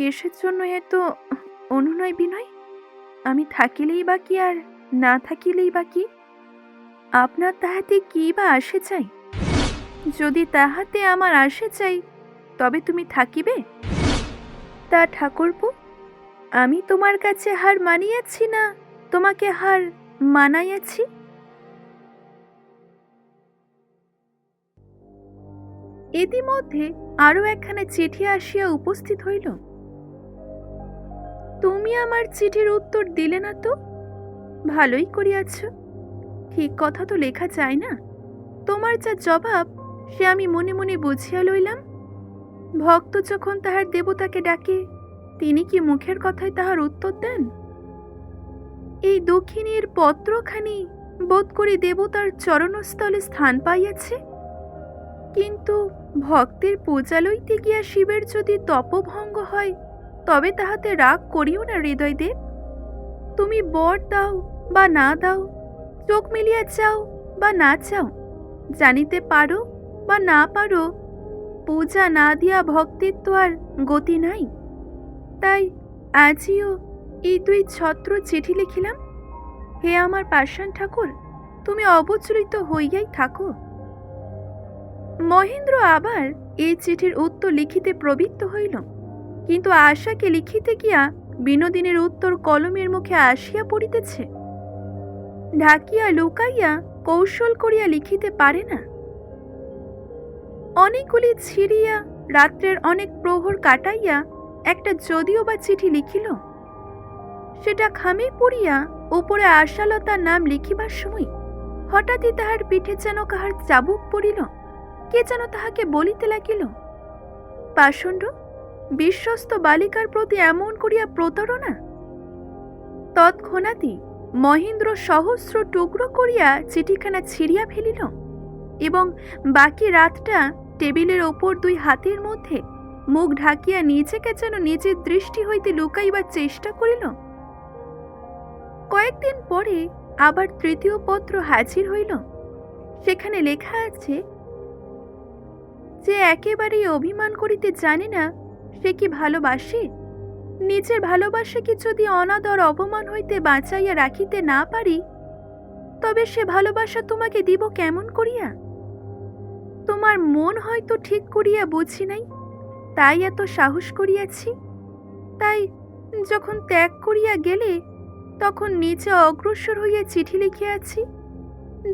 কেসের জন্য এত অনুনয় বিনয়? আমি থাকিলেই বা কি আর না থাকিলেই বা কি? আপনার তাহাতে কি বা আসে চাই? যদি তাহাতে আমার আসে চাই, তবে তুমি থাকিবে? তা ঠাকুরপু, আমি তোমার কাছে হার মানিয়াছি না, তোমাকে হার মানাইয়াছি? ইতিমধ্যে আরও একখানা চিঠি আসিয়া উপস্থিত হইল। তুমি আমার চিঠির উত্তর দিলে না তো? ভালোই করিয়াছ। ঠিক কথা তো লেখা যায় না। তোমার যা জবাব, সে আমি মনে মনে বুঝিয়া লইলাম। ভক্ত যখন তাহার দেবতাকে ডাকে, তিনি কি মুখের কথায় তাহার উত্তর দেন? এই দক্ষিণীর পত্রখানি বোধ করি দেবতার চরণস্থলে স্থান পাইয়াছে। কিন্তু ভক্তের পূজা লইতে গিয়া শিবের যদি তপভঙ্গ হয় তবে তাহাতে রাগ করিও না হৃদয়দেব তুমি বর দাও বা না দাও, চোখ মিলিয়া চাও বা না চাও, জানিতে পারো বা না পারো, পূজা না দিয়া ভক্তির তো আর গতি নাই। তাই আজিও এই দুই ছত্র চিঠি লিখিলাম। হে আমার পাষাণ ঠাকুর, তুমি অবচরিত হইয়াই থাকো। মহেন্দ্র আবার এই চিঠির উত্তর লিখিতে প্রবৃত্ত হইল। কিন্তু আশাকে লিখিতে গিয়া বিনোদিনীর উত্তর কলমের মুখে আসিয়া পড়িতেছে। ঢাকিয়া লুকাইয়া কৌশল করিয়া লিখিতে পারে না। অনেকগুলি ছিড়িয়া রাত্রের অনেক প্রহর কাটাইয়া একটা যদিও বা চিঠি লিখিল। সেটা খামে পড়িয়া উপরে আশালতার নাম লিখিবার সময় হঠাৎই তাহার পিঠে যেন কাহার চাবুক পড়িল। কে যেন তাহাকে বলিতে লাগিল। পাষণ্ড বিশ্বস্ত বালিকার প্রতি এমন করিয়া প্রতারণা? তৎক্ষণাৎই মহেন্দ্র সহস্র টুকরো করিয়া চিঠিখানা ছিঁড়িয়া ফেলিল এবং বাকি রাতটা টেবিলের ওপর দুই হাতের মধ্যে মুখ ঢাকিয়া নিজেকে যেন নিজের দৃষ্টি হইতে লুকাইবার চেষ্টা করিল। কয়েকদিন পরে আবার তৃতীয় পত্র হাজির হইল। সেখানে লেখা আছে, যে একেবারেই অভিমান করিতে জানে না সে কি ভালোবাসে? নিজের ভালোবাসাকে যদি অনাদর অপমান হইতে বাঁচাইয়া রাখিতে না পারি? তবে সে ভালোবাসা তোমাকে দিব কেমন করিয়া? তোমার মন হয়তো ঠিক করিয়া বুঝি নাই, তাই এত সাহস করিয়াছি। তাই যখন ত্যাগ করিয়া গেলে, তখন নিচে অগ্রসর হইয়া চিঠি লিখিয়াছি।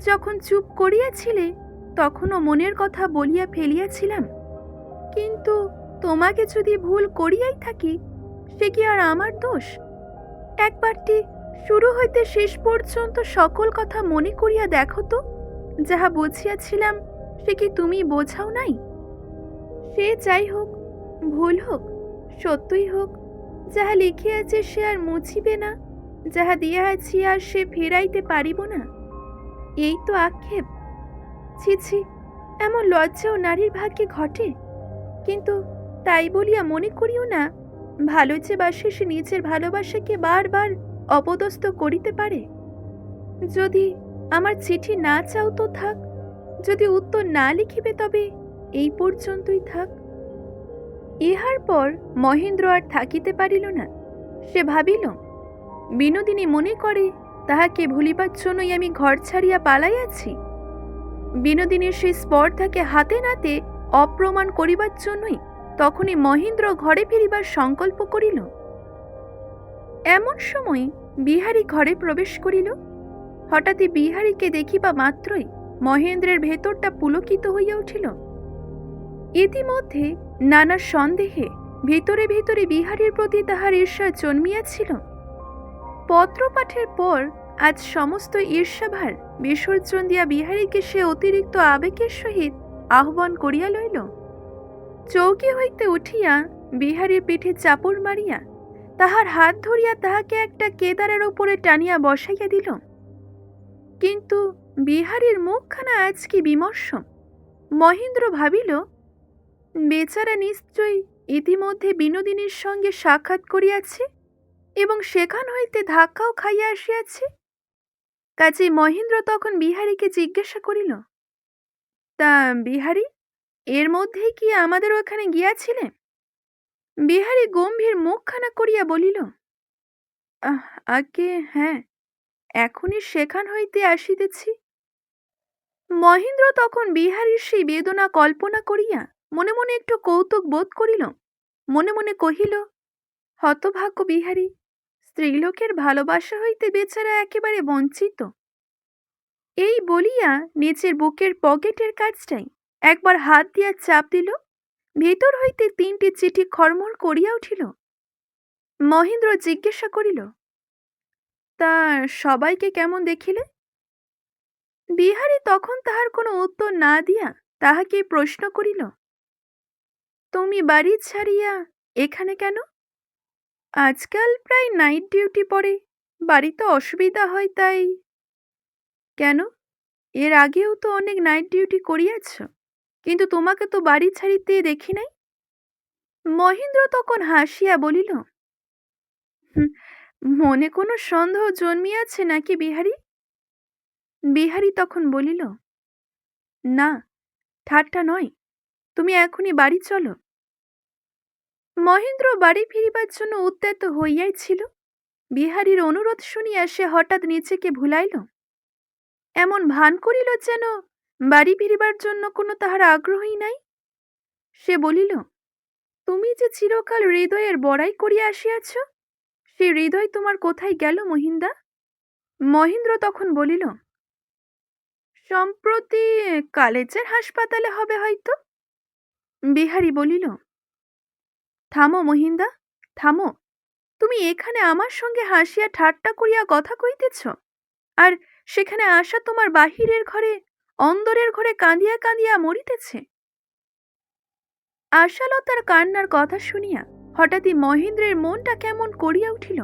যখন চুপ করিয়াছিলে, তখনও মনের কথা বলিয়া ফেলিয়াছিলাম। কিন্তু তোমাকে যদি ভুল করিয়াই থাকি, সে কি আর আমার দোষ? একবারটি শুরু হইতে শেষ পর্যন্ত সকল কথা মনে করিয়া দেখো তো, যাহা বুঝিয়াছিলাম সে কি তুমি বোঝাও নাই? সে যাই হোক, ভুল হোক, সত্যই হোক, যাহা লিখিয়াছে সে আর মুছিবে না, যাহা দিয়াছি আর সে ফেরাইতে পারিব না। এই তো আক্ষেপ। ছি ছি, এমন লজ্জাও নারীর ভাগ্যে ঘটে, কিন্তু তাই বলিয়া মনে করিও না, ভালো যে বাসে সে নিজের ভালোবাসাকে বারবার অপদস্থ করিতে পারে। যদি আমার চিঠি না চাও তো থাক, যদি উত্তর না লিখিবে তবে এই পর্যন্তই থাক। ইহার পর মহেন্দ্র আর থাকিতে পারিল না, সে ভাবিল, বিনোদিনী মনে করে তাহাকে ভুলিবার জন্যই আমি ঘর ছাড়িয়া পালাইয়াছি। বিনোদিনীর সেই স্পর্ধাকে হাতে নাতে অপ্রমাণ করিবার জন্যই তখনই মহেন্দ্র ঘরে ফিরিবার সংকল্প করিল। এমন সময় বিহারী ঘরে প্রবেশ করিল। হঠাৎই বিহারীকে দেখিবা মাত্রই মহেন্দ্রের ভেতরটা পুলকিত হইয়া উঠিল। ইতিমধ্যে নানা সন্দেহে ভিতরে ভিতরে বিহারীর প্রতি তাহার ঈর্ষা জন্মিয়াছিল। পত্রপাঠের পর আজ সমস্ত ঈর্ষাভার বিসর্জন দিয়া বিহারীকে সে অতিরিক্ত আবেগের সহিত আহ্বান করিয়া লইল। চৌকি হইতে উঠিয়া বিহারীর পিঠে চাপড় মারিয়া তাহার হাত ধরিয়া তাহাকে একটা কেদারের উপরে টানিয়া বসাইয়া দিল। কিন্তু বিহারীর মুখখানা আজ কি বিমর্ষ মহেন্দ্র ভাবিল, বেচারা নিশ্চয়ই ইতিমধ্যে বিনোদিনীর সঙ্গে সাক্ষাৎ করিয়াছে এবং সেখান হইতে ধাক্কাও খাইয়া আসিয়াছে। কাজেই মহেন্দ্র তখন বিহারীকে জিজ্ঞাসা করিল, তা বিহারী এর মধ্যেই কি আমাদের ওখানে গিয়াছিলে? বিহারী গম্ভীর মুখখানা করিয়া বলিল আগে হ্যাঁ এখনই সেখান হইতে আসিতেছি। মহেন্দ্র তখন বিহারীর সেই বেদনা কল্পনা করিয়া মনে মনে একটু কৌতুক বোধ করিল, মনে মনে কহিল, হতভাগ্য বিহারী, স্ত্রীলোকের ভালোবাসা হইতে বেচারা একেবারে বঞ্চিত। এই বলিয়া নিচের বুকের পকেটের কাজটাই একবার হাত দিয়া চাপ দিল, ভেতর হইতে তিনটি চিঠি খড়মড় করিয়া উঠিল। মহেন্দ্র জিজ্ঞাসা করিল, তা সবাইকে কেমন দেখিলে? বিহারী তখন তাহার কোনো উত্তর না দিয়া তাহাকে প্রশ্ন করিল, তুমি বাড়ি ছাড়িয়া এখানে কেন? আজকাল প্রায় নাইট ডিউটি পড়ে, বাড়িতে অসুবিধা হয় তাই। কেন? এর আগেও তো অনেক নাইট ডিউটি করিয়াছ? কিন্তু তোমাকে তো বাড়ি ছাড়িতে দেখি নাই? মহেন্দ্র তখন হাসিয়া বলিল "হুঁ, মনে কোনো সন্দেহ জন্মিয়াছে নাকি বিহারী? বিহারী তখন বলিল না ঠাট্টা নয় তুমি এখনই বাড়ি চলো। মহেন্দ্র বাড়ি ফিরিবার জন্য উদ্যত হইয়াই ছিল। বিহারীর অনুরোধ শুনিয়া সে হঠাৎ নিজেকে ভুলাইল এমন ভান করিল যেন বাড়ি ফিরিবার জন্য কোনো তাহার আগ্রহই নাই? সে বলিল, তুমি যে চিরকাল হৃদয়ের বড়াই করিয়া আসিয়াছ, সে হৃদয় তোমার কোথায় গেল মহিন্দা? মহেন্দ্র তখন বলিল, সম্প্রতি কালেজের হাসপাতালে হবে হয়তো। বিহারী বলিল, থামো মহিন্দা, থামো। তুমি এখানে আমার সঙ্গে হাসিয়া ঠাট্টা করিয়া কথা কইতেছ, আর সেখানে আসা তোমার বাহিরের ঘরে অন্দরের ঘরে কাঁদিয়া কাঁদিয়া মরিতেছে। আশালতার কান্নার কথা শুনিয়া হঠাৎই মহেন্দ্রের মনটা কেমন করিয়া উঠিল।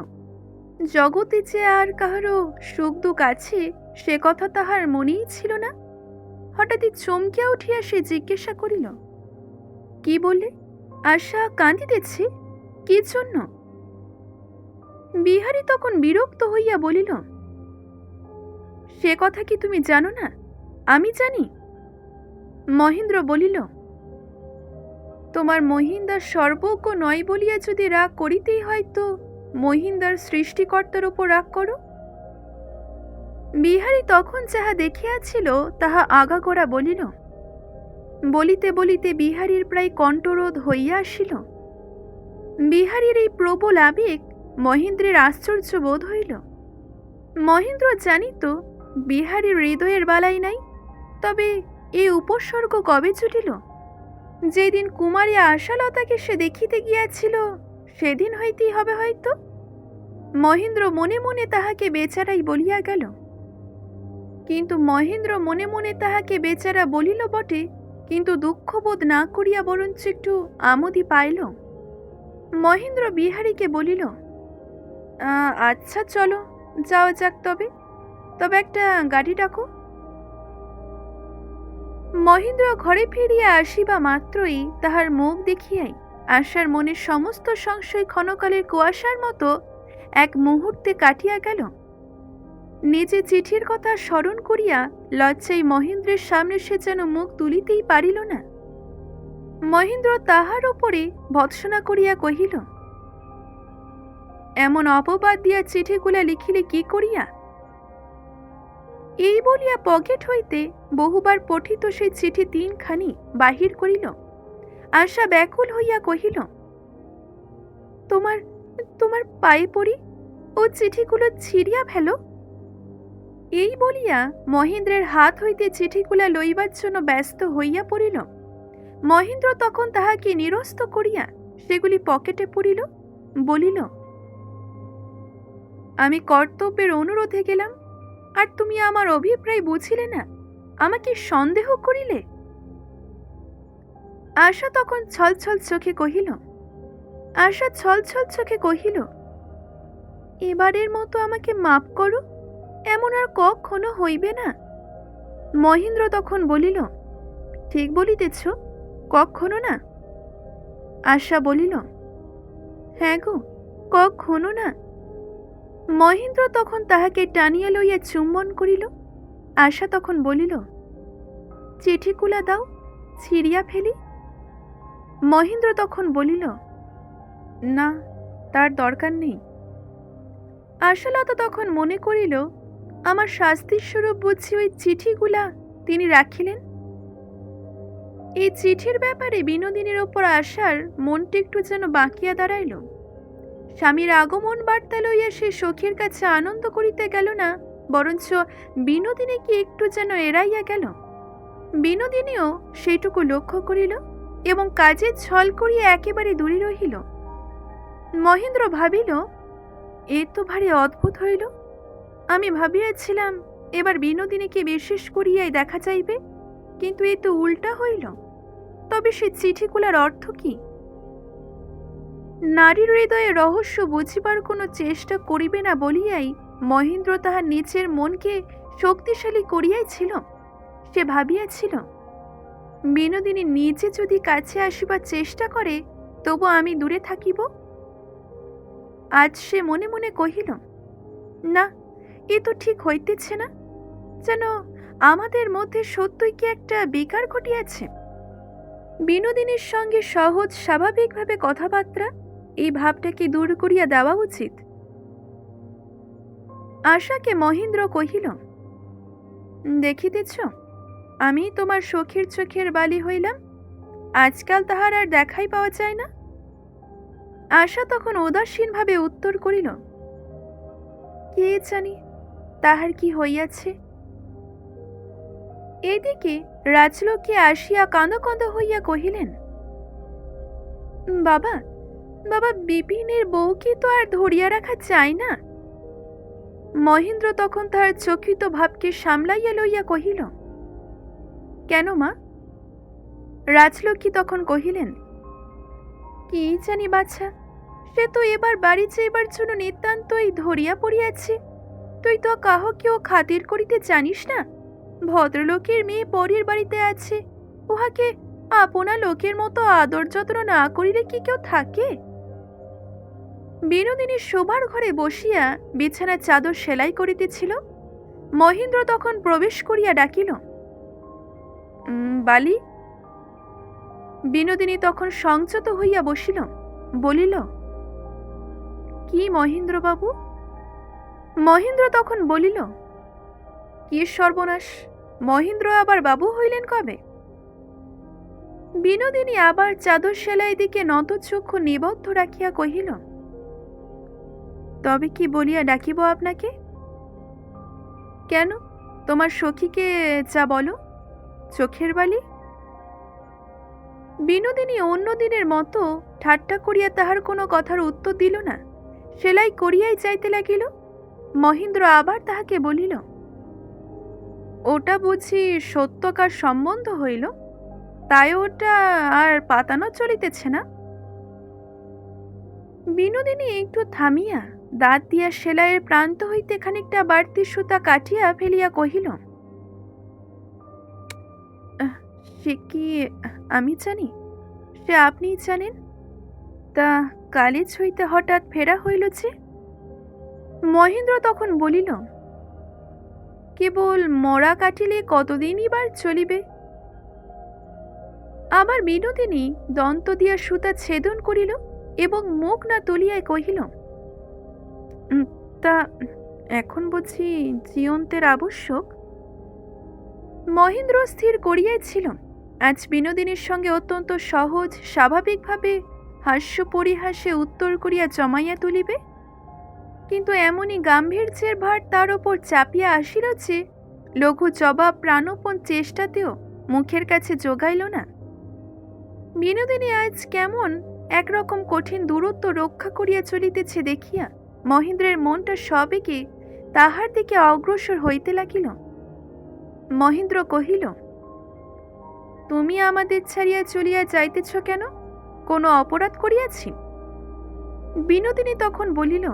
জগতে যে আর কাহারও সুখ দুঃখ আছে, সে কথা তাহার মনেই ছিল না। হঠাৎই চমকিয়া উঠিয়া সে জিজ্ঞাসা করিল, কি বললে আশা কাঁদিতেছে? কি জন্য? বিহারী তখন বিরক্ত হইয়া বলিল, সে কথা কি তুমি জানো না? আমি জানি। মহেন্দ্র বলিল, তোমার মহিন্দার সর্বজ্ঞ নয় বলিয়া যদি রাগ করিতেই হয় তো মহিন্দার সৃষ্টিকর্তার উপর রাগ করো। বিহারী তখন যাহা দেখিয়াছিল, তাহা আগাগোড়া বলিল, বলিতে বলিতে বিহারীর প্রায় কণ্ঠরোধ হইয়া আসিল। বিহারীর এই প্রবল আবেগ মহেন্দ্রের আশ্চর্য বোধ হইল। মহেন্দ্র জানিত, বিহারীর হৃদয়ের বালাই নাই। তবে এ উপসর্গ কবে জুটিল? যেদিন কুমারী আশালতাকে সে দেখিতে গিয়াছিল, সেদিন হইতেই হবে হয়তো। মহেন্দ্র মনে মনে তাহাকে বেচারাই বলিয়া গেল। কিন্তু মহেন্দ্র মনে মনে তাহাকে বেচারা বলিল বটে, কিন্তু দুঃখবোধ না করিয়া বরঞ্চ একটু আমোদি পাইল। মহেন্দ্র বিহারীকে বলিল আচ্ছা চলো, যাওয়া যাক তবে। তবে একটা গাড়ি ডাকো। মহেন্দ্র ঘরে ফিরিয়া আসিবা মাত্রই তাহার মুখ দেখিয়াই আশার মনের সমস্ত সংশয় ক্ষণকালের কুয়াশার মতো এক মুহূর্তে কাটিয়া গেল। নিজে চিঠির কথা স্মরণ করিয়া লজ্জায় মহেন্দ্রের সামনে সে যেন মুখ তুলিতেই পারিল না। মহেন্দ্র তাহার উপরে ভৎসনা করিয়া কহিল, এমন অপবাদ দিয়া চিঠিগুলা লিখিলে কি করিয়া? এই বলিয়া পকেট হইতে বহুবার পঠিত সেই চিঠি তিনখানি বাহির করিল। আশা ব্যাকুল হইয়া কহিল, তোমার তোমার পায়ে পড়ি, ও চিঠিগুলো ছিঁড়িয়া ফেল? এই বলিয়া মহেন্দ্রের হাত হইতে চিঠিগুলা লইবার জন্য ব্যস্ত হইয়া পড়িল। মহেন্দ্র তখন তাহাকে নিরস্ত করিয়া সেগুলি পকেটে পড়িল বলিল, আমি কর্তব্যের অনুরোধে গেলাম আর তুমি আমার অভিপ্রায় বুঝিলে না? আমাকে সন্দেহ করিলে? আশা তখন ছলছল চোখে কহিল, আশা ছলছল চোখে কহিল, এবারের মতো আমাকে মাপ করো, এমন আর কখনো হইবে না। মহেন্দ্র তখন বলিল, ঠিক বলিতেছ, কখনো না। আশা বলিল হ্যাঁ গো, কখনো না। মহেন্দ্র তখন তাহাকে টানিয়া লইয়া চুম্বন করিল। আশা তখন বলিল চিঠিগুলা দাও, ছিঁড়িয়া ফেলি? মহেন্দ্র তখন বলিল, না, তার দরকার নেই। আশালতা তখন মনে করিল, আমার শাস্তির স্বরূপ বুঝছি ওই চিঠিগুলা তিনি রাখিলেন? এই চিঠির ব্যাপারে বিনোদিনীর ওপর আসার মনটি একটু যেন বাঁকিয়া দাঁড়াইল। স্বামীর আগমন বার্তা লইয়া সে সখীর কাছে আনন্দ করিতে গেল না, বরঞ্চ বিনোদিনী কি একটু যেন এড়াইয়া গেল? বিনোদিনীও সেইটুকু লক্ষ্য করিল এবং কাজে ছল করিয়া একেবারে দূরে রহিল। মহেন্দ্র ভাবিল, এ তো ভারী অদ্ভুত হইল। আমি ভাবিয়াছিলাম এবার বিনোদিনীকে বিশেষ করিয়াই দেখা যাইবে, কিন্তু এ তো উল্টা হইল। তবে সে চিঠিগুলার অর্থ কি? নারীর হৃদয়ে রহস্য বুঝিবার কোনো চেষ্টা করিবে না বলিয়াই মহেন্দ্র তাহার নিচের মনকে শক্তিশালী করিয়াই ছিল সে ভাবিয়াছিল, বিনোদিনী নিজে যদি কাছে আসিবার চেষ্টা করে, তবু আমি দূরে থাকিব? আজ সে মনে মনে কহিল, না, এ তো ঠিক হইতেছে না। যেন আমাদের মধ্যে সত্যই কি একটা বিকার ঘটিয়াছে? বিনোদিনীর সঙ্গে সহজ স্বাভাবিকভাবে কথাবার্তা এই ভাবটাকে দূর করিয়া দেওয়া উচিত? আশাকে মহেন্দ্র কহিল, দেখিতেছ আমি তোমার সখীর চোখের বালি হইলাম, আজকাল তাহার আর দেখাই পাওয়া যায় না? আশা তখন উদাসীনভাবে উত্তর করিল, কে জানি, তাহার কি হইয়াছে? এদিকে রাজলক্ষ্মী আসিয়া কাঁদো কাঁদো হইয়া কহিলেন, বাবা বাবা, বিপিনের বউকে তো আর ধরিয়া রাখা যায় না? মহেন্দ্র তখন তাহার চকিত ভাবকে সামলাইয়া লইয়া কহিল, কেন মা? রাজলক্ষ্মী তখন কহিলেন, কি জানি বাছা, সে তো এবার বাড়ি যাইবার জন্য নিতান্তই ধরিয়া পড়িয়াছে। তুই তো কাহ কাহকেও খাতির করিতে জানিস না? ভদ্রলোকের মেয়ে পরের বাড়িতে আছে, উহাকে আপনা লোকের মতো আদর যত্ন না করিলে কি কেউ থাকে? বিনোদিনী শোবার ঘরে বসিয়া বিছানার চাদর সেলাই করিতেছিল। মহেন্দ্র তখন প্রবেশ করিয়া ডাকিল বালি? বিনোদিনী তখন সংযত হইয়া বসিল, বলিল, কি মহেন্দ্রবাবু? মহেন্দ্র তখন বলিল, কি সর্বনাশ, মহেন্দ্র আবার বাবু হইলেন কবে? বিনোদিনী আবার চাদর সেলাই দিকে নতচক্ষু নিবদ্ধ রাখিয়া কহিল তবে কি বলিয়া ডাকিব আপনাকে? কেন? তোমার সখীকে যা বলো। চোখের বালি? বিনোদিনী অন্য দিনের মতো ঠাট্টা করিয়া তাহার কোনো কথার উত্তর দিল না। সেলাই করিয়াই যাইতে লাগিল। মহেন্দ্র আবার তাহাকে বলিল, ওটা বুঝি সত্যকার সম্বন্ধ হইল? তাই ওটা আর পাতানো চলিতেছে না? বিনোদিনী একটু থামিয়া দাঁত দিয়া সেলাইয়ের প্রান্ত হইতে খানিকটা বাড়তি সুতা কাটিয়া ফেলিয়া কহিল সে কি আমি জানি? সে আপনিই জানেন? তা কালেজ হইতে হঠাৎ ফেরা হইল যে? মহেন্দ্র তখন বলিল, কেবল মরা কাটিলে কতদিনই বার চলিবে? আবার বিনোদিনী দন্ত দিয়া সুতা ছেদন করিল এবং মুখ না তুলিয়ায় কহিল "উম, তা এখন বুঝি জিয়ন্তের আবশ্যক? মহেন্দ্র স্থির করিয়াছিল আজ বিনোদিনীর সঙ্গে অত্যন্ত সহজ স্বাভাবিকভাবে হাস্য পরিহাসে উত্তর করিয়া জমাইয়া তুলিবে। কিন্তু এমনই গাম্ভীর্যের ভার তার ওপর চাপিয়া আসিল যে লঘু জবাব প্রাণপণ চেষ্টাতেও মুখের কাছে যোগাইল না। বিনোদিনী আজ কেমন একরকম কঠিন দূরত্ব রক্ষা করিয়া চলিতেছে দেখিয়া মহেন্দ্রের মনটা সবেগে তাহার দিকে অগ্রসর হইতে লাগিল? মহেন্দ্র কহিল, তুমি আমাদের ছাড়িয়া চলিয়া যাইতেছ কেন? কোনো অপরাধ করিয়াছি? বিনোদিনী তখন বলিল,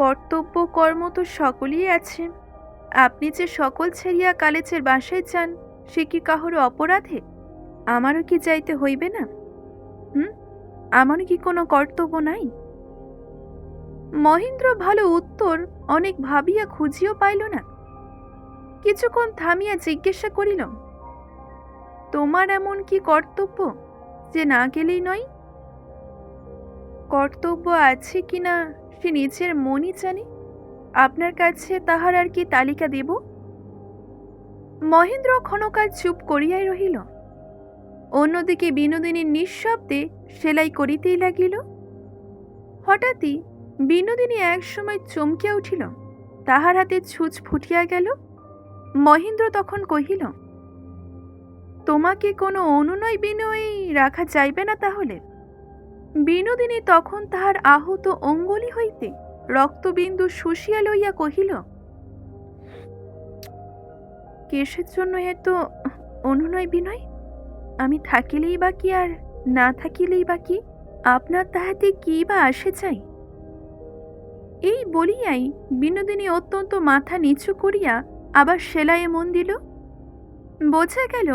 কর্তব্য, কর্ম তো সকলই আছে। আপনি যে সকল ছেড়িয়া কালেচের বাসায় যান, সে কি কাহর অপরাধে? আমারও কি যাইতে হইবে না? হুম? আমারও কি কোনো কর্তব্য নাই? মহেন্দ্র ভালো উত্তর অনেক ভাবিয়া খুঁজিও পাইল না। কিছুক্ষণ থামিয়া জিজ্ঞাসা করিল, তোমার এমন কি কর্তব্য যে না গেলেই নয়? কর্তব্য আছে কি না সে নিজের মনই জানে। আপনার কাছে তাহার আর কি তালিকা দেব? মহেন্দ্র ক্ষণকাল চুপ করিয়াই রহিল। অন্যদিকে বিনোদিনীর নিঃশব্দে সেলাই করিতেই লাগিল। হঠাৎই বিনোদিনী একসময় চমকিয়া উঠিল, তাহার হাতে ছুঁচ ফুটিয়া গেল। মহেন্দ্র তখন কহিল, তোমাকে কোনো অনুনয় বিনয় রাখা যাইবে না তাহলে? বিনোদিনী তখন তাহার আহত অঙ্গলি হইতে রক্তবিন্দু শুষিয়া লইয়া কহিল, কেসের জন্য এত অনুনয় বিনয়? আমি থাকিলেই বা কি আর না থাকিলেই বা কি? আপনার তাহাতে কি বা আসে চাই? এই বলিয়াই বিনোদিনী অত্যন্ত মাথা নিচু করিয়া আবার সেলাইয়ে মন দিল। বোঝা গেল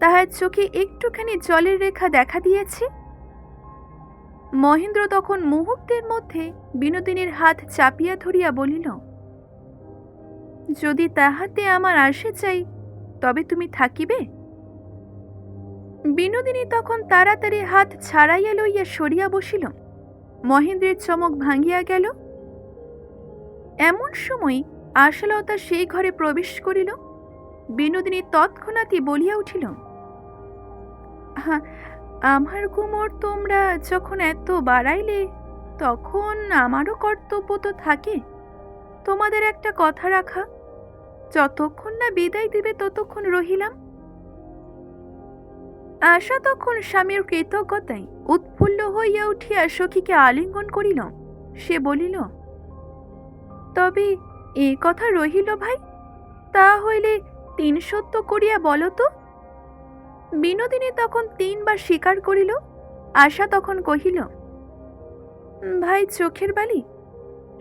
তাহার চোখে একটুখানি জলের রেখা দেখা দিয়েছে। মহেন্দ্র তখন মুহূর্তের মধ্যে বিনোদিনীর হাত চাপিয়া ধরিয়া বলিল, যদি তাহাতে আমার আসে চাই, তবে তুমি থাকিবে? বিনোদিনী তখন তাড়াতাড়ি হাত ছাড়াইয়া লইয়া সরিয়া বসিল। মহেন্দ্রের চমক ভাঙিয়া গেল। এমন সময় আশালতা সেই ঘরে প্রবেশ করিল। বিনোদিনী তৎক্ষণাৎই বলিয়া উঠিল "হা, আমার কুমোর তোমরা যখন এত বাড়াইলে তখন আমারও কর্তব্য তো থাকে। তোমাদের একটা কথা রাখা যতক্ষণ না বিদায় দিবে ততক্ষণ রহিলাম। আশা তখন স্বামীর কৃতজ্ঞতায় উৎফুল্ল হইয়া উঠিয়া সখীকে আলিঙ্গন করিল। সে বলিল তবে এ কথা রহিল ভাই, তা হইলে তিন সত্য করিয়া বলো তো। বিনোদিনী তখন তিনবার স্বীকার করিল, আশা তখন কহিল, ভাই চোখের বালি,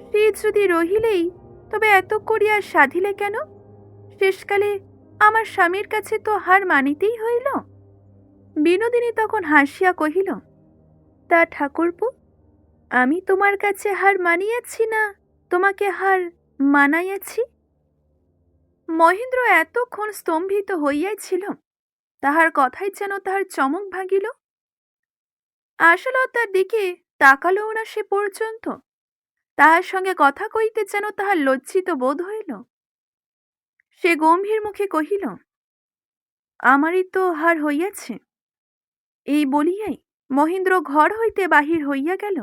সে যদি রহিলেই তবে এত করিয়া সাধিলে কেন? শেষকালে আমার স্বামীর কাছে তো হার মানিতেই হইল। বিনোদিনী তখন হাসিয়া কহিল, তা ঠাকুরপু, আমি তোমার কাছে হার মানিয়াছি না। তোমাকে হার মানাইয়াছি? মহেন্দ্র এতক্ষণ স্তম্ভিত হইয়াছিল, তাহার কথাই যেন তাহার চমক ভাঙিল আশালতার দিকে তাকালও না সে পর্যন্ত, তাহার সঙ্গে কথা কইতে যেন তাহার লজ্জিত বোধ হইল। সে গম্ভীর মুখে কহিল, আমারই তো হার হইয়াছে। এই বলিয়াই মহেন্দ্র ঘর হইতে বাহির হইয়া গেল।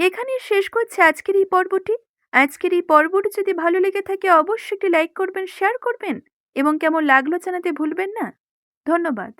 এখানে শেষ করছে আজকের এই পর্বটি। আজকের এই পর্বটি যদি ভালো লেগে থাকে, অবশ্যই একটি লাইক করবেন, শেয়ার করবেন এবং কেমন লাগল জানাতে ভুলবেন না। ধন্যবাদ।